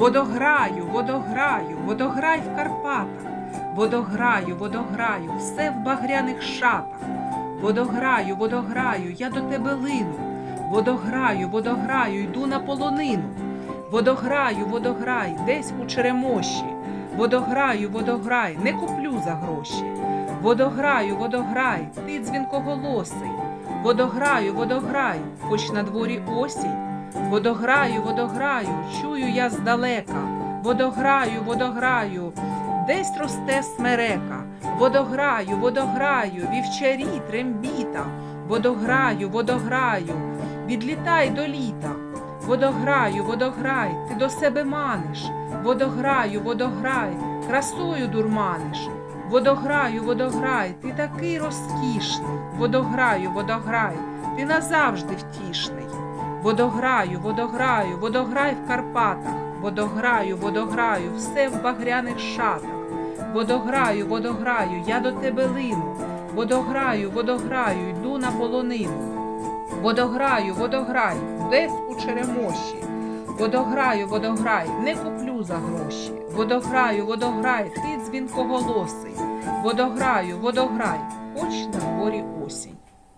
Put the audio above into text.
Водограю, водограю, водограй в Карпатах. Водограю, водограю, все в багряних шатах. Водограю, водограю, я до тебе лину. Водограю, водограю, йду на полонину. Водограю, водограй, десь у черемоші. Водограю, водограй, не куплю за гроші. Водограю, водограй, ти дзвінкоголосий. Водограю, водограй, хоч на дворі осінь. Водограю, водограю, чую я здалека. Водограю, водограю, десь росте смерека. Водограю, водограю, вівчарі трембіта. Водограю, водограю, відлітай до літа. Водограю, водограй, ти до себе маниш. Водограю, водограй, красою дурманиш. Водограю, водограй, ти такий розкішний. Водограю, водограй, ти назавжди втішний. Водограю, водограю, водограй в Карпатах. Водограю, водограю, все в багряних шатах. Водограю, водограю, я до тебе лину. Водограю, водограю, йду на полонину. Водограю, водограй, десь у черемоші. Водограю, водограй, не куплю за гроші. Водограю, водограй, ти дзвінкоголосий. Водограю, водограй, хоч на дворі осінь.